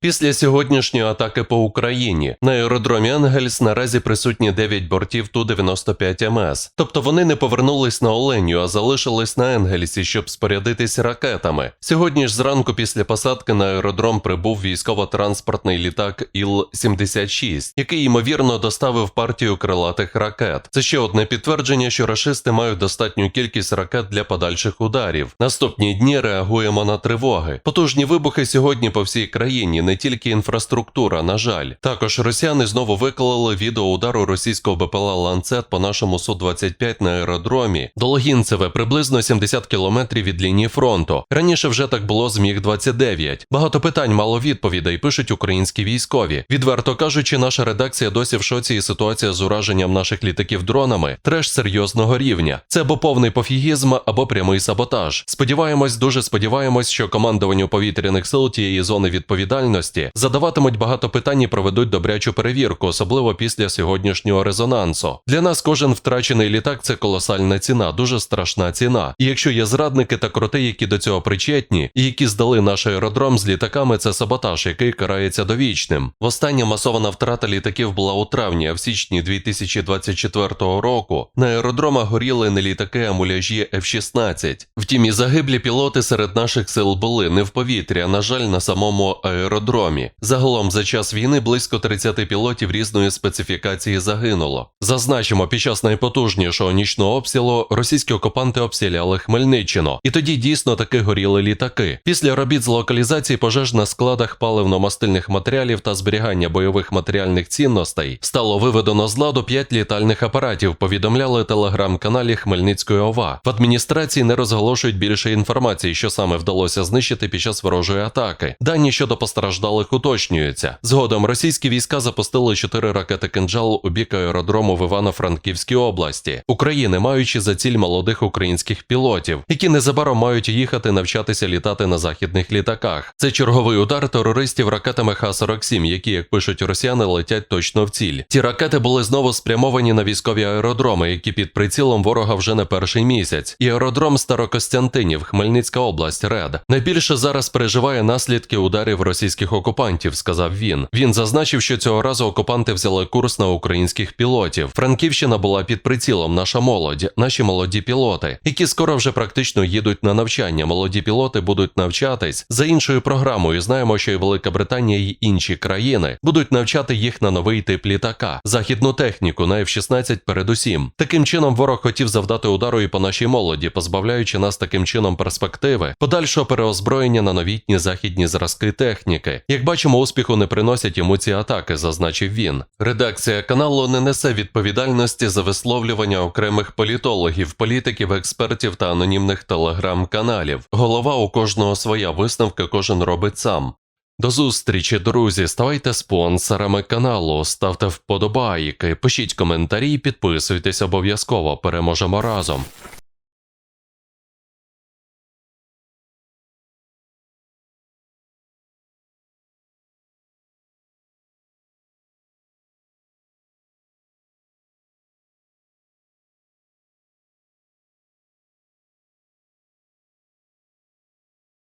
Після сьогоднішньої атаки по Україні на аеродромі Енгельс наразі присутні 9 бортів Ту-95 МС. Тобто вони не повернулись на Оленю, а залишились на Енгельсі, щоб спорядитись ракетами. Сьогодні ж зранку після посадки на аеродром прибув військово-транспортний літак Іл-76, який ймовірно доставив партію крилатих ракет. Це ще одне підтвердження, що рашисти мають достатню кількість ракет для подальших ударів. Наступні дні реагуємо на тривоги. Потужні вибухи сьогодні по всій країні, не тільки інфраструктура, на жаль. Також росіяни знову виклали відео удару російського БПЛА Ланцет по нашому Су-25 на аеродромі. До Логінцеве приблизно 70 кілометрів від лінії фронту. Раніше вже так було з Міг-29. Багато питань, мало відповідей, пишуть українські військові. Відверто кажучи, наша редакція досі в шоці і ситуація з ураженням наших літаків дронами треш серйозного рівня. Це або повний пофігізм, або прямий саботаж. Сподіваємось, дуже сподіваємось, що командуванню повітряних сил тієї зони відповідальності задаватимуть багато питань і проведуть добрячу перевірку, особливо після сьогоднішнього резонансу. Для нас кожен втрачений літак це колосальна ціна, дуже страшна ціна. І якщо є зрадники та кроти, які до цього причетні, і які здали наш аеродром з літаками, це саботаж, який карається довічним. Востаннє масована втрата літаків була у травні, а в січні 2024 року на аеродромах горіли не літаки, а муляжі F-16. Втім, і загиблі пілоти серед наших сил були не в повітрі, а на жаль, на самому аеродромі. Загалом за час війни близько 30 пілотів різної специфікації загинуло. Зазначимо, під час найпотужнішого нічного обстрілу російські окупанти обстріляли Хмельниччину, і тоді дійсно таки горіли літаки. Після робіт з локалізації пожеж на складах паливно-мастильних матеріалів та зберігання бойових матеріальних цінностей стало виведено з ладу 5 літальних апаратів. Повідомляли телеграм-каналі Хмельницької ОВА. В адміністрації не розголошують більше інформації, що саме вдалося знищити під час ворожої атаки. Дані щодо постраждалих уточнюються. Згодом російські війська запустили 4 ракети кинджал у бік аеродрому в Івано-Франківській області України, маючи за ціль молодих українських пілотів, які незабаром мають їхати навчатися літати на західних літаках. Це черговий удар терористів ракетами Х-47, які, як пишуть росіяни, летять точно в ціль. Ці ракети були знову спрямовані на військові аеродроми, які під прицілом ворога вже не перший місяць. І аеродром Старокостянтинів, Хмельницька область, РЕД. Найбільше зараз переживає наслідки ударів російських окупантів, сказав він. Він зазначив, що цього разу окупанти взяли курс на українських пілотів. Франківщина була під прицілом. Наша молодь, наші молоді пілоти, які скоро вже практично їдуть на навчання. Молоді пілоти будуть навчатись за іншою програмою. Знаємо, що і Велика Британія і інші країни будуть навчати їх на новий тип літака, західну техніку на F-16 передусім. Таким чином ворог хотів завдати удару і по нашій молоді, позбавляючи нас таким чином перспективи подальшого переозброєння на новітні західні зразки техніки. Як бачимо, успіху не приносять йому ці атаки, зазначив він. Редакція каналу не несе відповідальності за висловлювання окремих політологів, політиків, експертів та анонімних телеграм-каналів. Голова у кожного своя висновка, кожен робить сам. До зустрічі, друзі. Ставайте спонсорами каналу, ставте вподобайки, пишіть коментарі, підписуйтесь обов'язково. Переможемо разом.